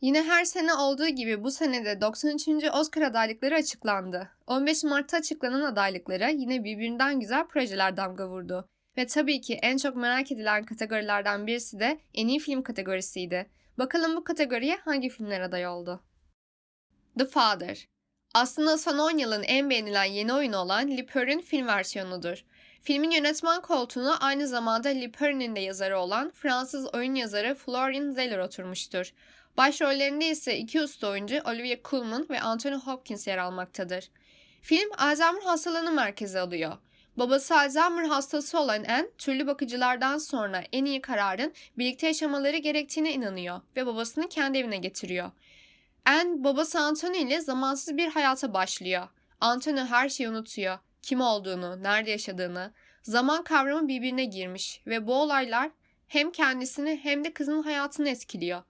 Yine her sene olduğu gibi bu senede 93. Oscar adaylıkları açıklandı. 15 Mart'ta açıklanan adaylıklara yine birbirinden güzel projeler damga vurdu. Ve tabii ki en çok merak edilen kategorilerden birisi de en iyi film kategorisiydi. Bakalım bu kategoriye hangi filmler aday oldu? The Father Aslında son 10 yılın en beğenilen yeni oyunu olan Liper'in film versiyonudur. Filmin yönetmen koltuğuna aynı zamanda Liper'in de yazarı olan Fransız oyun yazarı Florian Zeller oturmuştur. Başrollerinde ise iki usta oyuncu Olivia Colman ve Anthony Hopkins yer almaktadır. Film Alzheimer hastalığını merkeze alıyor. Babası Alzheimer hastası olan Anne, türlü bakıcılardan sonra en iyi kararın birlikte yaşamaları gerektiğine inanıyor ve babasını kendi evine getiriyor. Anne, babası Anthony ile zamansız bir hayata başlıyor. Anthony her şeyi unutuyor. Kim olduğunu, nerede yaşadığını. Zaman kavramı birbirine girmiş ve bu olaylar hem kendisini hem de kızının hayatını etkiliyor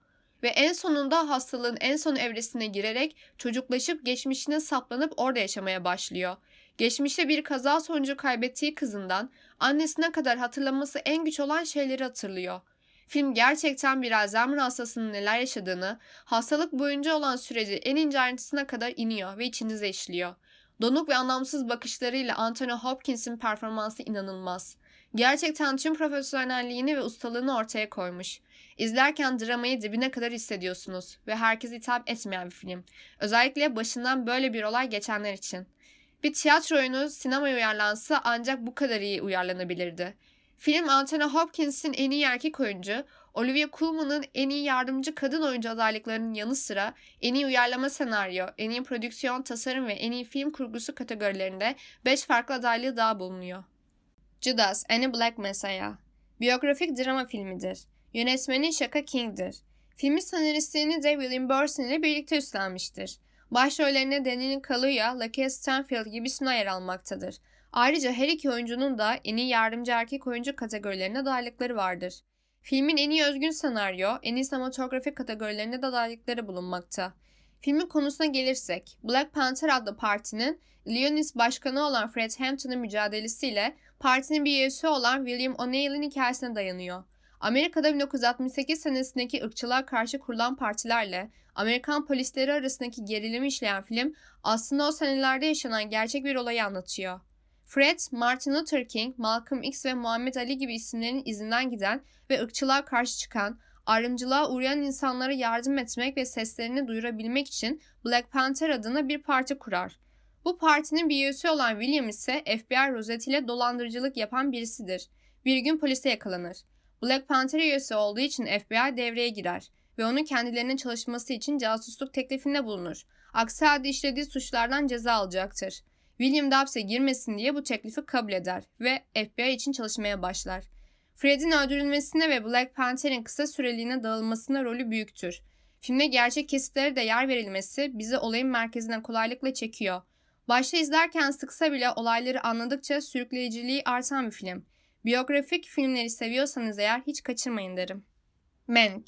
ve en sonunda hastalığın en son evresine girerek çocuklaşıp geçmişine saplanıp orada yaşamaya başlıyor. Geçmişte bir kaza sonucu kaybettiği kızından annesine kadar hatırlaması en güç olan şeyleri hatırlıyor. Film gerçekten bir Alzheimer hastasının neler yaşadığını, hastalık boyunca olan süreci en ince ayrıntısına kadar iniyor ve içinize işliyor. Donuk ve anlamsız bakışlarıyla Anthony Hopkins'in performansı inanılmaz. Gerçekten tüm profesyonelliğini ve ustalığını ortaya koymuş. İzlerken dramayı dibine kadar hissediyorsunuz ve herkes hitap etmeyen bir film. Özellikle başından böyle bir olay geçenler için. Bir tiyatro oyunu sinemaya uyarlansa ancak bu kadar iyi uyarlanabilirdi. Film Anthony Hopkins'in en iyi erkek oyuncu, Olivia Colman'ın en iyi yardımcı kadın oyuncu adaylıklarının yanı sıra en iyi uyarlama senaryo, en iyi prodüksiyon, tasarım ve en iyi film kurgusu kategorilerinde 5 farklı adaylığı daha bulunuyor. Judas and the Black Messiah Biyografik drama filmidir. Yönetmeni Shaka King'dir. Filmin senaristliğini de William Burson ile birlikte üstlenmiştir. Başrollerine Daniel Kaluuya, Lakeith Stanfield gibi isimler yer almaktadır. Ayrıca her iki oyuncunun da en iyi yardımcı erkek oyuncu kategorilerine adaylıkları vardır. Filmin en iyi özgün senaryo, en iyi sinematografi kategorilerinde de adaylıkları bulunmakta. Filmin konusuna gelirsek, Black Panther adlı partinin Leonis başkanı olan Fred Hampton'ın mücadelesiyle partinin bir üyesi olan William O'Neill'in hikayesine dayanıyor. Amerika'da 1968 senesindeki ırkçılığa karşı kurulan partilerle Amerikan polisleri arasındaki gerilimi işleyen film aslında o senelerde yaşanan gerçek bir olayı anlatıyor. Fred, Martin Luther King, Malcolm X ve Muhammed Ali gibi isimlerin izinden giden ve ırkçılığa karşı çıkan, ayrımcılığa uğrayan insanlara yardım etmek ve seslerini duyurabilmek için Black Panther adına bir parti kurar. Bu partinin bir üyesi olan William ise FBI rozetiyle dolandırıcılık yapan birisidir. Bir gün polise yakalanır. Black Panther üyesi olduğu için FBI devreye girer ve onun kendilerinin çalışması için casusluk teklifinde bulunur. Aksi halde işlediği suçlardan ceza alacaktır. William hapse girmesin diye bu teklifi kabul eder ve FBI için çalışmaya başlar. Fred'in öldürülmesine ve Black Panther'in kısa süreliğine dağılmasına rolü büyüktür. Filmde gerçek kesitlere de yer verilmesi bizi olayın merkezine kolaylıkla çekiyor. Başta izlerken sıksa bile olayları anladıkça sürükleyiciliği artan bir film. Biyografik filmleri seviyorsanız eğer hiç kaçırmayın derim. Mank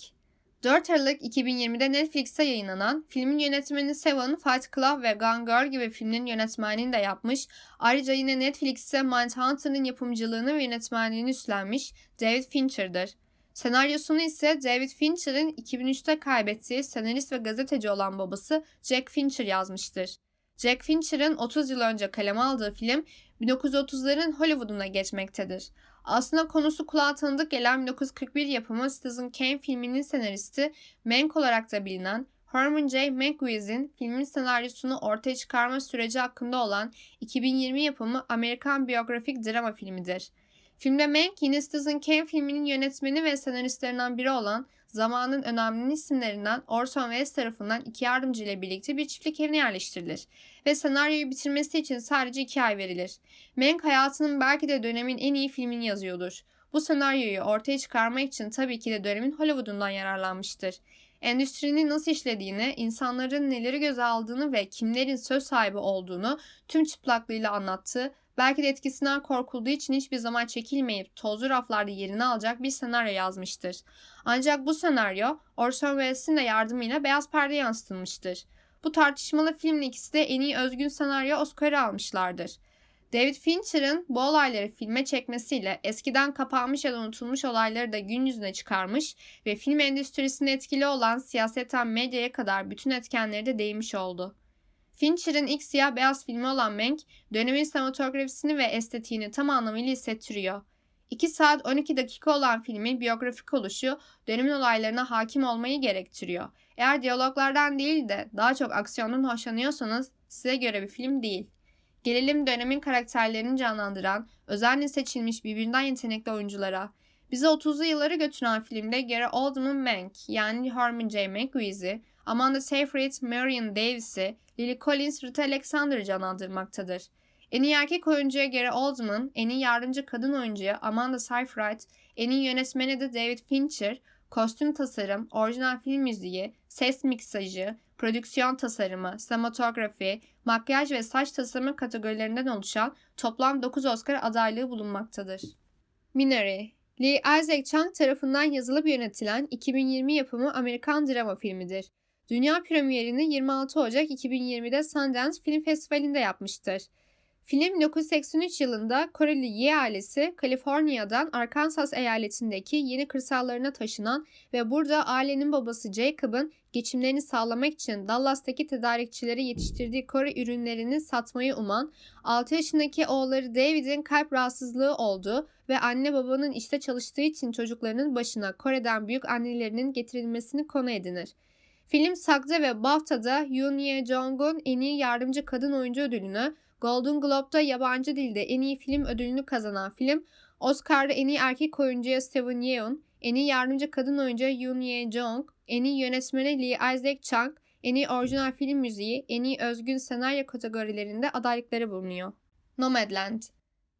4 Aralık 2020'de Netflix'te yayınlanan filmin yönetmeni Seven, Fight Club ve Gone Girl gibi filmlerin yönetmenliğini de yapmış. Ayrıca yine Netflix'te Mindhunter'ın yapımcılığını ve yönetmenliğini üstlenmiş David Fincher'dır. Senaryosunu ise David Fincher'ın 2003'te kaybettiği senarist ve gazeteci olan babası Jack Fincher yazmıştır. Jack Fincher'ın 30 yıl önce kaleme aldığı film 1930'ların Hollywood'una geçmektedir. Aslında konusu kulağa tanıdık gelen 1941 yapımı Citizen Kane filminin senaristi Mank olarak da bilinen Herman J. Mankiewicz filmin senaryosunu ortaya çıkarma süreci hakkında olan 2020 yapımı Amerikan biyografik drama filmidir. Filmde Mank yine Citizen Kane filminin yönetmeni ve senaristlerinden biri olan zamanın önemli isimlerinden Orson Welles tarafından iki yardımcı ile birlikte bir çiftlik evine yerleştirilir ve senaryoyu bitirmesi için sadece iki ay verilir. Mank hayatının belki de dönemin en iyi filmini yazıyordur. Bu senaryoyu ortaya çıkarmak için tabii ki de dönemin Hollywood'undan yararlanmıştır. Endüstrinin nasıl işlediğini, insanların neleri göze aldığını ve kimlerin söz sahibi olduğunu tüm çıplaklığıyla anlattığı belki de etkisinden korkulduğu için hiçbir zaman çekilmeyip tozlu raflarda yerini alacak bir senaryo yazmıştır. Ancak bu senaryo Orson Welles'in de yardımıyla beyaz perde yansıtılmıştır. Bu tartışmalı filmin ikisi de en iyi özgün senaryo Oscar'ı almışlardır. David Fincher'ın bu olayları filme çekmesiyle eskiden kapanmış ya da unutulmuş olayları da gün yüzüne çıkarmış ve film endüstrisinde etkili olan siyasetten medyaya kadar bütün etkenleri de değmiş oldu. Fincher'ın ilk siyah beyaz filmi olan Mank, dönemin sinematografisini ve estetiğini tam anlamıyla hissettiriyor. 2 saat 12 dakika olan filmin biyografik oluşu dönemin olaylarına hakim olmayı gerektiriyor. Eğer diyaloglardan değil de daha çok aksiyondan hoşlanıyorsanız size göre bir film değil. Gelelim dönemin karakterlerini canlandıran, özenle seçilmiş birbirinden yetenekli oyunculara. Bizi 30'lu yılları götüren filmde Gary Oldman Mank yani Herman J. McGuire'i, Amanda Seyfried, Marion Davies'i, Lily Collins, Rita Alexander'ı canlandırmaktadır. En iyi erkek oyuncuya Gary Oldman, en iyi yardımcı kadın oyuncuya Amanda Seyfried, en iyi yönetmeni de David Fincher, kostüm tasarım, orijinal film müziği, ses miksajı, prodüksiyon tasarımı, sinematografi, makyaj ve saç tasarımı kategorilerinden oluşan toplam 9 Oscar adaylığı bulunmaktadır. Minari Lee Isaac Chung tarafından yazılıp yönetilen 2020 yapımı Amerikan drama filmidir. Dünya premierini 26 Ocak 2020'de Sundance Film Festivali'nde yapmıştır. Film 1983 yılında Koreli Ye ailesi Kaliforniya'dan Arkansas eyaletindeki yeni kırsallarına taşınan ve burada ailenin babası Jacob'ın geçimlerini sağlamak için Dallas'taki tedarikçileri yetiştirdiği Kore ürünlerini satmayı uman 6 yaşındaki oğulları David'in kalp rahatsızlığı olduğu ve anne babanın işte çalıştığı için çocuklarının başına Kore'den büyük annelerinin getirilmesini konu edinir. Film SAG'da ve BAFTA'da Yoon Ye Jong'un en iyi yardımcı kadın oyuncu ödülünü, Golden Globe'da yabancı dilde en iyi film ödülünü kazanan film, Oscar'da en iyi erkek oyuncuya Steven Yeun, en iyi yardımcı kadın oyuncuya Yoon Ye Jong, en iyi yönetmeni Lee Isaac Chung, en iyi orijinal film müziği, en iyi özgün senaryo kategorilerinde adaylıkları bulunuyor. Nomadland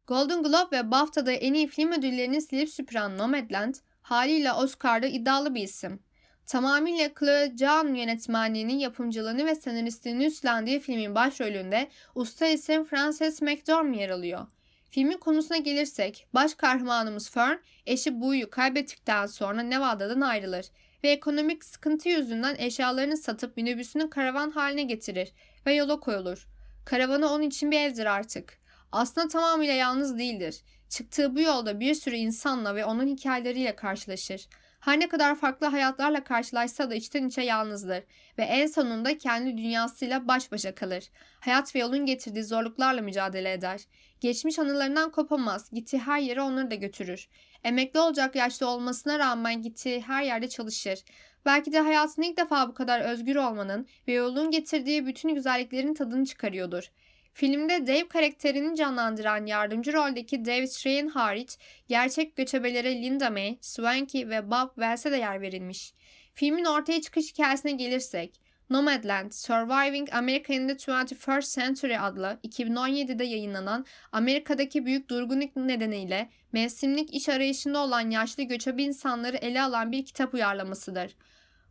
Golden Globe ve BAFTA'da en iyi film ödüllerini silip süpüren Nomadland, haliyle Oscar'da iddialı bir isim. Tamamıyla Chloe Zhao yönetmenliğinin yapımcılığını ve senaristliğini üstlendiği filmin başrolünde usta isim Frances McDormand yer alıyor. Filmin konusuna gelirsek, baş kahramanımız Fern, eşi Bu'yu kaybettikten sonra Nevada'dan ayrılır ve ekonomik sıkıntı yüzünden eşyalarını satıp minibüsünü karavan haline getirir ve yola koyulur. Karavanı onun için bir evdir artık. Aslında tamamıyla yalnız değildir. Çıktığı bu yolda bir sürü insanla ve onun hikayeleriyle karşılaşır. Her ne kadar farklı hayatlarla karşılaşsa da içten içe yalnızdır ve en sonunda kendi dünyasıyla baş başa kalır. Hayat ve yolun getirdiği zorluklarla mücadele eder. Geçmiş anılarından kopamaz, gittiği her yere onları da götürür. Emekli olacak yaşta olmasına rağmen gittiği her yerde çalışır. Belki de hayatında ilk defa bu kadar özgür olmanın ve yolun getirdiği bütün güzelliklerin tadını çıkarıyordur. Filmde Dave karakterini canlandıran yardımcı roldeki David Strahan hariç gerçek göçebelere Linda May, Swanky ve Bob Wells'e de yer verilmiş. Filmin ortaya çıkış hikayesine gelirsek, Nomadland, Surviving America in the 21st Century adlı 2017'de yayınlanan Amerika'daki büyük durgunluk nedeniyle mevsimlik iş arayışında olan yaşlı göçebe insanları ele alan bir kitap uyarlamasıdır.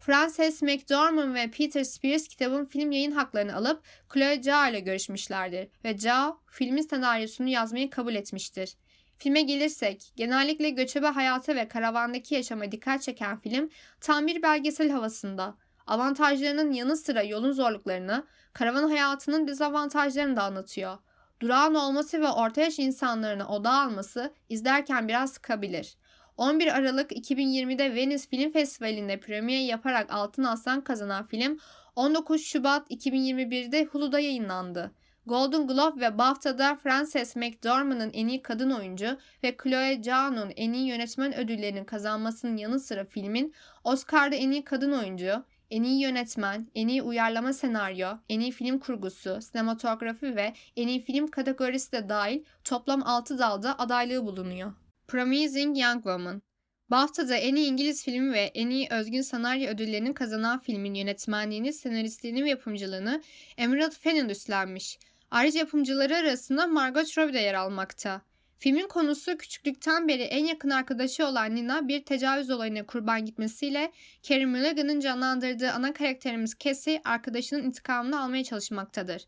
Frances McDormand ve Peter Spears kitabın film yayın haklarını alıp Chloe Zhao ile görüşmüşlerdir ve Zhao filmin senaryosunu yazmayı kabul etmiştir. Filme gelirsek, genellikle göçebe hayatı ve karavandaki yaşama dikkat çeken film tam bir belgesel havasında. Avantajlarının yanı sıra yolun zorluklarını, karavan hayatının dezavantajlarını da anlatıyor. Durağın olması ve orta yaş insanlarına oda alması izlerken biraz sıkabilir. 11 Aralık 2020'de Venice Film Festivali'nde premier yaparak Altın Aslan kazanan film 19 Şubat 2021'de Hulu'da yayınlandı. Golden Globe ve BAFTA'da Frances McDormand'ın en iyi kadın oyuncu ve Chloe Zhao'nun en iyi yönetmen ödüllerinin kazanmasının yanı sıra filmin Oscar'da en iyi kadın oyuncu, en iyi yönetmen, en iyi uyarlama senaryo, en iyi film kurgusu, sinematografi ve en iyi film kategorisi de dahil toplam 6 dalda adaylığı bulunuyor. Promising Young Woman BAFTA'da en iyi İngiliz filmi ve en iyi özgün senaryo ödüllerini kazanan filmin yönetmenliğini, senaristliğini ve yapımcılığını Emerald Fennell üstlenmiş. Ayrıca yapımcıları arasında Margot Robbie de yer almakta. Filmin konusu küçüklükten beri en yakın arkadaşı olan Nina bir tecavüz olayına kurban gitmesiyle Carey Mulligan'ın canlandırdığı ana karakterimiz Cassie arkadaşının intikamını almaya çalışmaktadır.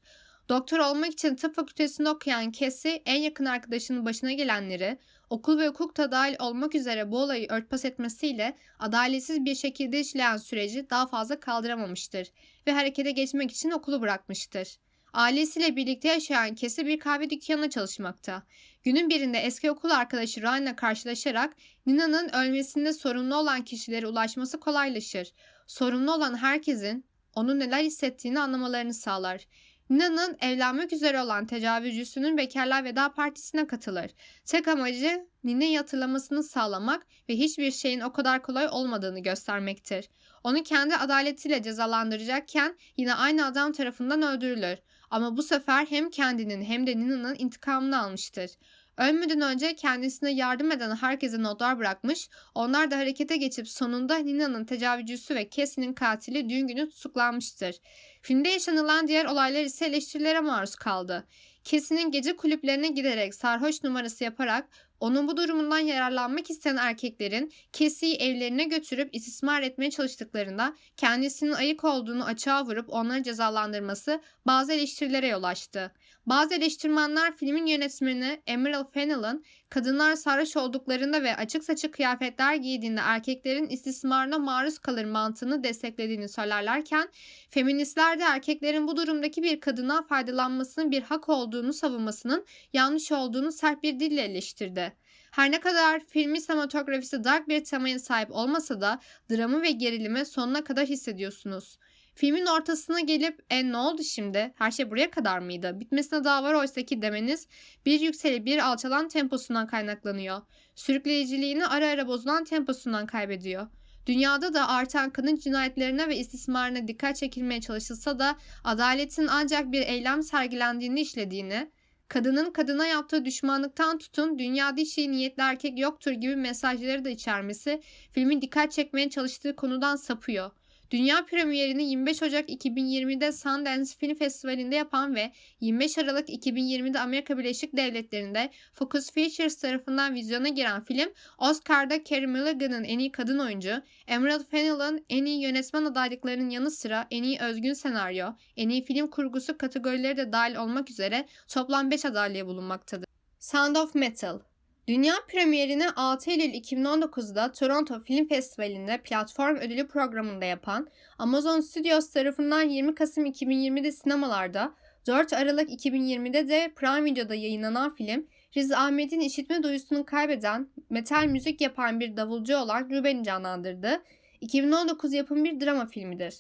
Doktor olmak için tıp fakültesinde okuyan Cassie en yakın arkadaşının başına gelenleri, okul ve hukuk da dahil olmak üzere bu olayı örtbas etmesiyle adaletsiz bir şekilde işleyen süreci daha fazla kaldıramamıştır ve harekete geçmek için okulu bırakmıştır. Ailesiyle birlikte yaşayan Kesi bir kahve dükkanına çalışmakta. Günün birinde eski okul arkadaşı Ryan'la karşılaşarak Nina'nın ölmesinde sorumlu olan kişilere ulaşması kolaylaşır. Sorumlu olan herkesin onun neler hissettiğini anlamalarını sağlar. Nina'nın evlenmek üzere olan tecavüzcüsünün bekarlar veda partisine katılır. Tek amacı Nina'yı hatırlamasını sağlamak ve hiçbir şeyin o kadar kolay olmadığını göstermektir. Onu kendi adaletiyle cezalandıracakken yine aynı adam tarafından öldürülür. Ama bu sefer hem kendinin hem de Nina'nın intikamını almıştır. Ölmeden önce kendisine yardım eden herkese notlar bırakmış, onlar da harekete geçip sonunda Nina'nın tecavüzcüsü ve Cassie'nin katili düğün günü tutuklanmıştır. Filmde yaşanılan diğer olaylar ise eleştirilere maruz kaldı. Cassie'nin gece kulüplerine giderek sarhoş numarası yaparak onun bu durumundan yararlanmak isteyen erkeklerin Cassie'yi evlerine götürüp istismar etmeye çalıştıklarında kendisinin ayık olduğunu açığa vurup onları cezalandırması bazı eleştirilere yol açtı. Bazı eleştirmenler filmin yönetmeni Emerald Fennell'ın kadınlar sarhoş olduklarında ve açık saçık kıyafetler giydiğinde erkeklerin istismarına maruz kalır mantığını desteklediğini söylerlerken feministler de erkeklerin bu durumdaki bir kadından faydalanmasının bir hak olduğunu savunmasının yanlış olduğunu sert bir dille eleştirdi. Her ne kadar filmin sinematografisi dark bir temaya sahip olmasa da dramı ve gerilimi sonuna kadar hissediyorsunuz. Filmin ortasına gelip e ne oldu şimdi? Her şey buraya kadar mıydı? Bitmesine daha var oysa ki demeniz bir yükselip bir alçalan temposundan kaynaklanıyor. Sürükleyiciliğini ara ara bozulan temposundan kaybediyor. Dünyada da artan kadın cinayetlerine ve istismarına dikkat çekilmeye çalışılsa da adaletin ancak bir eylem sergilendiğini işlediğini, kadının kadına yaptığı düşmanlıktan tutun dünya dişi niyetli erkek yoktur gibi mesajları da içermesi filmin dikkat çekmeye çalıştığı konudan sapıyor. Dünya premierini 25 Ocak 2020'de Sundance Film Festivali'nde yapan ve 25 Aralık 2020'de Amerika Birleşik Devletleri'nde Focus Features tarafından vizyona giren film, Oscar'da Carey Mulligan'ın en iyi kadın oyuncu, Emerald Fennell'ın en iyi yönetmen adaylıklarının yanı sıra en iyi özgün senaryo, en iyi film kurgusu kategorileri de dahil olmak üzere toplam 5 adaylığı bulunmaktadır. Sound of Metal Dünya premierini 6 Eylül 2019'da Toronto Film Festivali'nde platform ödülü programında yapan Amazon Studios tarafından 20 Kasım 2020'de sinemalarda, 4 Aralık 2020'de de Prime Video'da yayınlanan film, Riz Ahmet'in işitme duyusunu kaybeden, metal müzik yapan bir davulcu olan Ruben'i canlandırdı. 2019 yapım bir drama filmidir.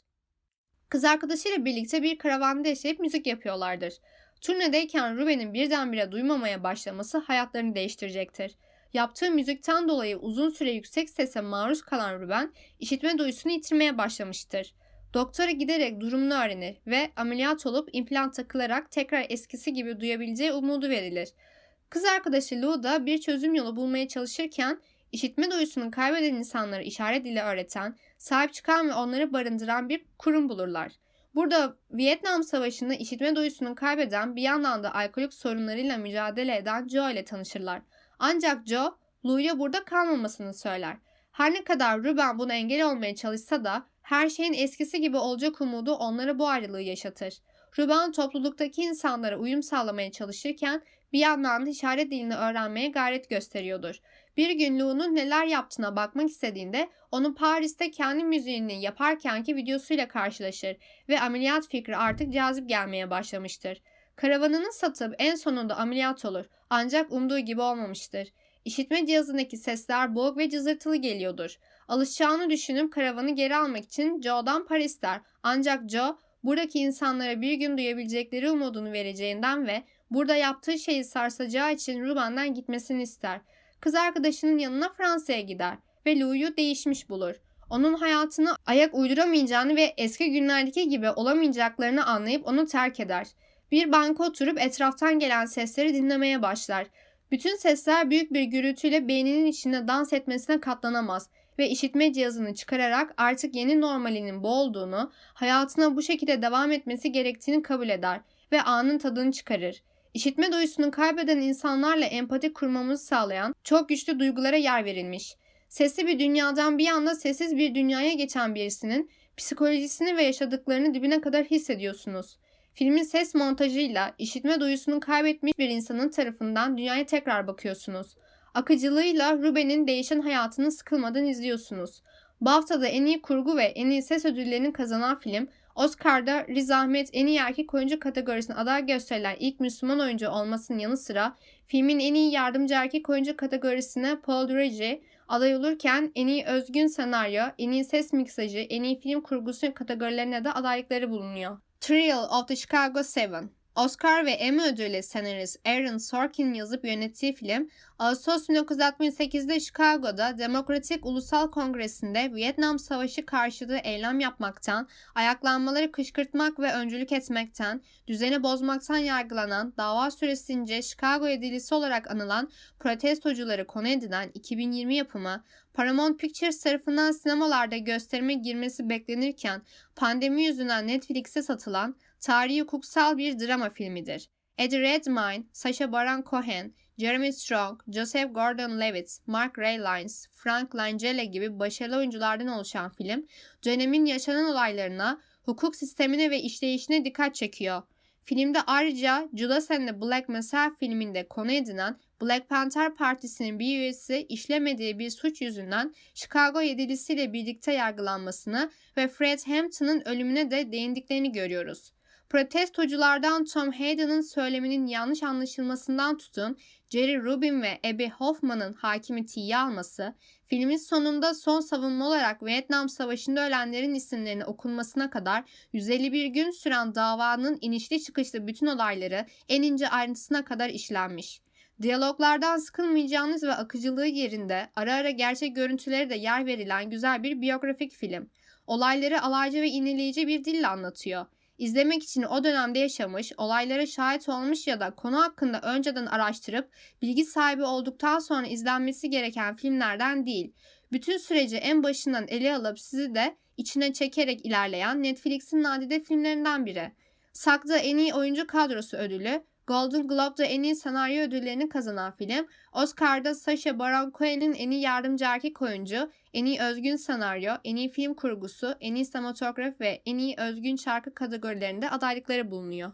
Kız arkadaşıyla birlikte bir karavanda yaşayıp müzik yapıyorlardır. Turnedeyken Ruben'in birdenbire duymamaya başlaması hayatlarını değiştirecektir. Yaptığı müzikten dolayı uzun süre yüksek sese maruz kalan Ruben, işitme duyusunu yitirmeye başlamıştır. Doktora giderek durumunu öğrenir ve ameliyat olup implant takılarak tekrar eskisi gibi duyabileceği umudu verilir. Kız arkadaşı Lou da bir çözüm yolu bulmaya çalışırken işitme duyusunu kaybeden insanlara işaret dili öğreten, sahip çıkan ve onları barındıran bir kurum bulurlar. Burada Vietnam Savaşı'nda işitme duyusunu kaybeden bir yandan da alkolik sorunlarıyla mücadele eden Joe ile tanışırlar. Ancak Joe, Lou'ya burada kalmamasını söyler. Her ne kadar Ruben buna engel olmaya çalışsa da her şeyin eskisi gibi olacak umudu onlara bu ayrılığı yaşatır. Ruben topluluktaki insanlara uyum sağlamaya çalışırken bir yandan da işaret dilini öğrenmeye gayret gösteriyordur. Bir gün Lou'nun neler yaptığına bakmak istediğinde onu Paris'te kendi müziğini yaparkenki videosuyla karşılaşır ve ameliyat fikri artık cazip gelmeye başlamıştır. Karavanını satıp en sonunda ameliyat olur ancak umduğu gibi olmamıştır. İşitme cihazındaki sesler boğuk ve cızırtılı geliyordur. Alışacağını düşünüp karavanı geri almak için Joe'dan para ister. Ancak Joe buradaki insanlara bir gün duyabilecekleri umudunu vereceğinden ve burada yaptığı şeyi sarsacağı için Ruben'den gitmesini ister. Kız arkadaşının yanına Fransa'ya gider ve Lou'yu değişmiş bulur. Onun hayatını ayak uyduramayacağını ve eski günlerdeki gibi olamayacaklarını anlayıp onu terk eder. Bir banka oturup etraftan gelen sesleri dinlemeye başlar. Bütün sesler büyük bir gürültüyle beyninin içinde dans etmesine katlanamaz ve işitme cihazını çıkararak artık yeni normalinin bu olduğunu, hayatına bu şekilde devam etmesi gerektiğini kabul eder ve anın tadını çıkarır. İşitme duyusunu kaybeden insanlarla empati kurmamızı sağlayan çok güçlü duygulara yer verilmiş. Sesli bir dünyadan bir anda sessiz bir dünyaya geçen birisinin psikolojisini ve yaşadıklarını dibine kadar hissediyorsunuz. Filmin ses montajıyla işitme duyusunu kaybetmiş bir insanın tarafından dünyaya tekrar bakıyorsunuz. Akıcılığıyla Ruben'in değişen hayatını sıkılmadan izliyorsunuz. BAFTA'da en iyi kurgu ve en iyi ses ödüllerini kazanan film, Oscar'da Riz Ahmed en iyi erkek oyuncu kategorisine aday gösterilen ilk Müslüman oyuncu olmasının yanı sıra filmin en iyi yardımcı erkek oyuncu kategorisine Paul Dregge aday olurken en iyi özgün senaryo, en iyi ses miksajı, en iyi film kurgusu kategorilerine de adaylıkları bulunuyor. Trial of the Chicago Seven Oscar ve Emmy ödüllü senarist Aaron Sorkin yazıp yönettiği film, Ağustos 1968'de Chicago'da Demokratik Ulusal Kongresi'nde Vietnam Savaşı karşıtı eylem yapmaktan, ayaklanmaları kışkırtmak ve öncülük etmekten, düzeni bozmaktan yargılanan, dava süresince Chicago edilisi olarak anılan protestocuları konu edinen 2020 yapımı, Paramount Pictures tarafından sinemalarda gösterime girmesi beklenirken pandemi yüzünden Netflix'e satılan tarihi hukuksal bir drama filmidir. Eddie Redmayne, Sacha Baron Cohen, Jeremy Strong, Joseph Gordon-Levitt, Mark Rylance, Frank Langella gibi başarılı oyunculardan oluşan film, dönemin yaşanan olaylarına, hukuk sistemine ve işleyişine dikkat çekiyor. Filmde ayrıca Judas and the Black Messiah filminde konu edinen Black Panther Partisi'nin bir üyesi işlemediği bir suç yüzünden Chicago yedilisiyle birlikte yargılanmasını ve Fred Hampton'ın ölümüne de değindiklerini görüyoruz. Protestoculardan Tom Hayden'ın söyleminin yanlış anlaşılmasından tutun, Jerry Rubin ve Abby Hoffman'ın hakimi tiye alması, filmin sonunda son savunma olarak Vietnam Savaşı'nda ölenlerin isimlerinin okunmasına kadar 151 gün süren davanın inişli çıkışlı bütün olayları en ince ayrıntısına kadar işlenmiş. Diyaloglardan sıkılmayacağınız ve akıcılığı yerinde ara ara gerçek görüntülere de yer verilen güzel bir biyografik film. Olayları alaycı ve iğneleyici bir dille anlatıyor. İzlemek için o dönemde yaşamış, olaylara şahit olmuş ya da konu hakkında önceden araştırıp bilgi sahibi olduktan sonra izlenmesi gereken filmlerden değil. Bütün süreci en başından ele alıp sizi de içine çekerek ilerleyen Netflix'in nadide filmlerinden biri. Sak'ta en iyi oyuncu kadrosu ödülü, Golden Globe'da en iyi senaryo ödüllerini kazanan film, Oscar'da Sacha Baron Cohen'in en iyi yardımcı erkek oyuncu, en iyi özgün senaryo, en iyi film kurgusu, en iyi sinematograf ve en iyi özgün şarkı kategorilerinde adaylıkları bulunuyor.